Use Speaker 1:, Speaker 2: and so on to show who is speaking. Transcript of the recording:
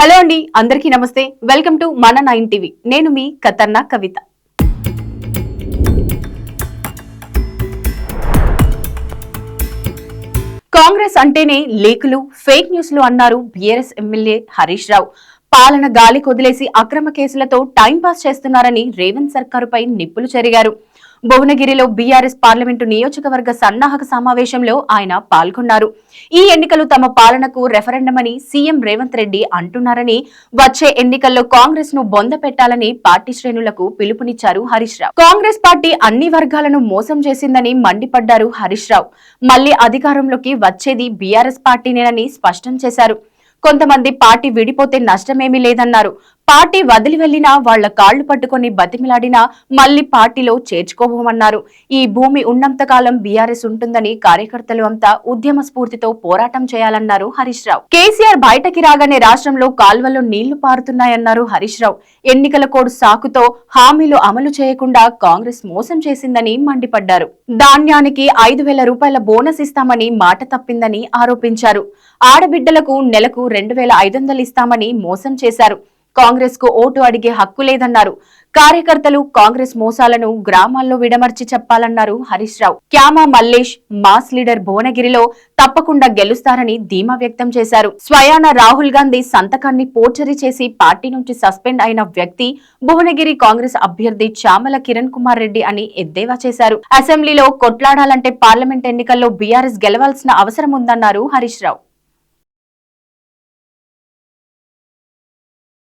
Speaker 1: Hello అండి అందరికీ నమస్తే. వెల్కమ్ టు మన నైన్ టీవీ. నేను మీ కతర్నా కవిత. కాంగ్రెస్ అంటేనే లేఖలు ఫేక్ న్యూస్లు అన్నారు బీఆర్ఎస్ ఎమ్మెల్యే హరీష్ రావు. పాలన గాలి కొదిలేసి అక్రమ కేసులతో టైంపాస్ చేస్తున్నారని రేవంత్ సర్కారుపై నిప్పులు చెరిగారు. భువనగిరిలో బీఆర్ఎస్ పార్లమెంటు నియోజకవర్గ సన్నాహక సమావేశంలో ఆయన పాల్గొన్నారు. ఈ ఎన్నికలు తమ పాలనకు రెఫరెండం అని సీఎం రేవంత్ రెడ్డి అంటున్నారని వచ్చే ఎన్నికల్లో కాంగ్రెస్ను బొంద పెట్టాలని పార్టీ శ్రేణులకు పిలుపునిచ్చారు హరీష్ రావు. కాంగ్రెస్ పార్టీ అన్ని వర్గాలను మోసం చేసిందని మండిపడ్డారు హరీష్ రావు. మళ్ళీ అధికారంలోకి వచ్చేది బీఆర్ఎస్ పార్టీనేనని స్పష్టం చేశారు. కొంతమంది పార్టీ విడిపోతే నష్టమేమీ లేదన్నారు. పార్టీ వదిలి వెళ్ళినా వాళ్ళ కాళ్ళు పట్టుకొని బతిమిలాడినా మళ్ళీ పార్టీలో చేర్చుకోబోమన్నారు. ఈ భూమి ఉన్నంత కాలం బీఆర్ఎస్ ఉంటుందని కార్యకర్తలు అంతా ఉద్యమ స్ఫూర్తితో పోరాటం చేయాలన్నారు హరీష్ రావు. కేసీఆర్ బయటకి రాగానే రాష్ట్రంలో కాల్వల్లో నీళ్ళు పారుతున్నాయన్నారు హరీష్ రావు. ఎన్నికల కోడ్ సాకుతో హామీలు అమలు చేయకుండా కాంగ్రెస్ మోసం చేసిందని మండిపడ్డారు. ధాన్యానికి ఐదు వేల రూపాయల బోనస్ ఇస్తామని మాట తప్పిందని ఆరోపించారు. ఆడబిడ్డలకు నెలకు రెండు వేల ఐదు వందలు ఇస్తామని మోసం చేశారు. కాంగ్రెస్కు ఓటు అడిగే హక్కు లేదన్నారు. కార్యకర్తలు కాంగ్రెస్ మోసాలను గ్రామాల్లో విడమర్చి చెప్పాలన్నారు హరీష్ రావు. క్యామా మల్లేష్ మాస్ లీడర్ భువనగిరిలో తప్పకుండా గెలుస్తారని ధీమా వ్యక్తం చేశారు. స్వయాన రాహుల్ గాంధీ సంతకాన్ని పోర్చరీ చేసి పార్టీ నుంచి సస్పెండ్ అయిన వ్యక్తి భువనగిరి కాంగ్రెస్ అభ్యర్థి చామల కిరణ్ కుమార్ రెడ్డి అని ఎద్దేవా చేశారు. అసెంబ్లీలో కొట్లాడాలంటే పార్లమెంట్ ఎన్నికల్లో బీఆర్ఎస్ గెలవాల్సిన అవసరం ఉందన్నారు హరీష్ రావు.